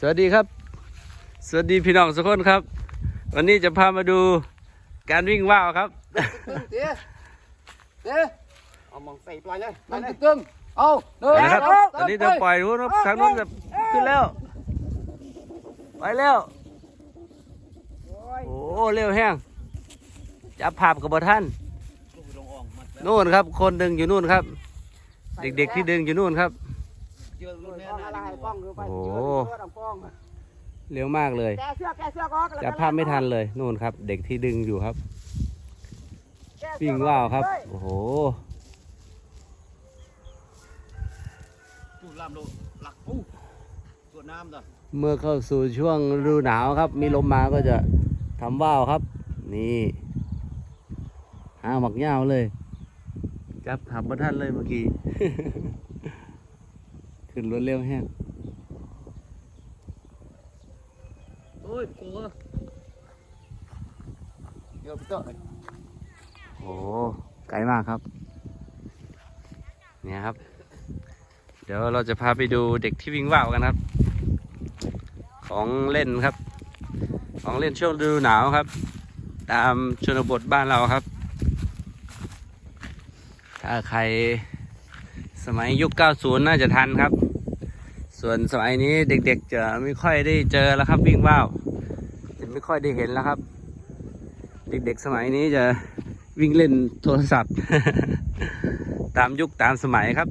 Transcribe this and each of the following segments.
สวัสดีครับ สวัสดีพี่น้องทุกคนครับ วันนี้จะพามาดูการวิ่งว่าวครับเดี๋ยวเดี๋ยวเอามองใส่ปล่อยเลยปล่มัอยนเลยจะตึงเอาเดินนะครับเอาตอนนี้จะปล่อยรู้นะทางโน้นจะขึ้นแล้ว ไปแล้ว โอ้เร็วแห้งจับภาพกับบท่านนู่นครับ คนดึงอยู่นู่นครับ เด็กๆที่ดึงอยู่นู่นครับ เจอรุ่นแน่ป้องอะไรนะป้องคือไปโอ้เจอป้องเร็วมากเลยแกเสื้อแกเสื้อก็จับภาพไม่ทันเลยนู่นครับ เด็กที่ดึงอยู่ครับวิ่งว่าวครับ โอ้โหตู้ลามโลหลักอู้ตัวน้ำต่อเมื่อเข้าสู่ช่วงฤดูหนาวครับ มีลมมาก็จะทำว่าวครับ นี่หาหมักยาวเลย จับขับมาท่านเลยเมื่อกี้ ขึ้นรถเร็วแห้งโอ้ยกลัวเดี๋ยวพี่โต้โอ้ไกลมากครับ เนี่ยครับ เดี๋ยวเราจะพาไปดูเด็กที่วิ่งว่าวกันครับ ของเล่นครับ ของเล่นช่วงฤดูหนาวครับ ตามชนบทบ้านเราครับ ถ้าใครสมัยยุค 90 น่าจะทันครับ ส่วนสมัยนี้เด็กๆจะไม่ค่อยได้เจอแล้วครับวิ่งว่าวจะไม่ค่อยได้เห็นแล้วครับ เด็กๆสมัยนี้จะวิ่งเล่นโทรศัพท์ ตามยุคตามสมัยครับ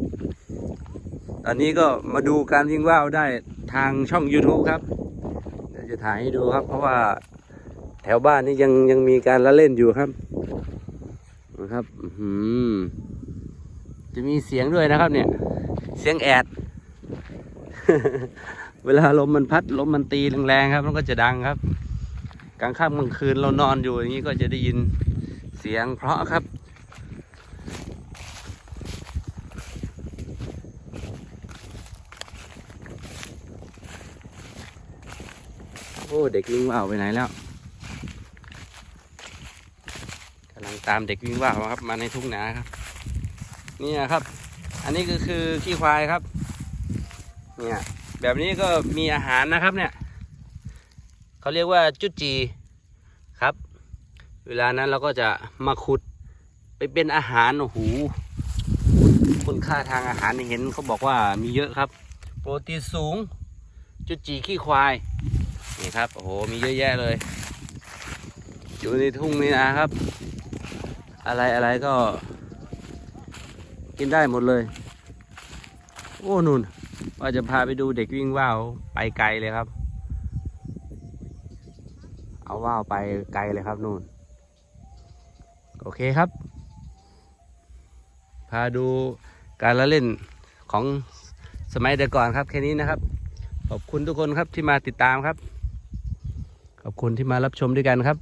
ตอนนี้ก็มาดูการวิ่งว่าวได้ทางช่อง YouTube ครับเดี๋ยวจะถ่ายให้ดูครับ เพราะว่าแถวบ้านนี่ยังยังมีการละเล่นอยู่ครับนะครับจะมีเสียงด้วยนะครับเนี่ย เสียงแอด เวลาลมมันพัดลมมันตีแรงๆครับ มันก็จะดังครับ กลางค่ำกลางคืนเรานอนอยู่อย่างนี้ก็จะได้ยินเสียงเพราะครับโอ้เด็กวิ่งว่าวไปไหนแล้วกำลังตามเด็กวิ่งว่าวครับ มาในทุ่งนาครับ นี่ครับ อันนี้ก็คือขี้ควายครับ เนี่ยแบบนี้ก็มีอาหารนะครับเนี่ยเขาเรียกว่าจุจีครับ เวลานั้นเราก็จะมาขุดไปเป็นอาหารโอ้โหคุณค่าทางอาหารเห็นเขาบอกว่ามีเยอะครับ โปรตีนสูง จุจีขี้ควายนี่ครับโอ้โหมีเยอะแยะเลย อยู่ในทุ่งนี่นะครับ อะไรอะไรก็ กินได้หมดเลย โอ้นุ่น ว่าจะพาไปดูเด็กวิ่งว่าวไปไกลเลยครับ เอาว่าวไปไกลเลยครับนู่น โอเคครับ พาดูการละเล่นของสมัยแต่ก่อนครับแค่นี้นะครับ ขอบคุณทุกคนครับที่มาติดตามครับ ขอบคุณที่มารับชมด้วยกันครับ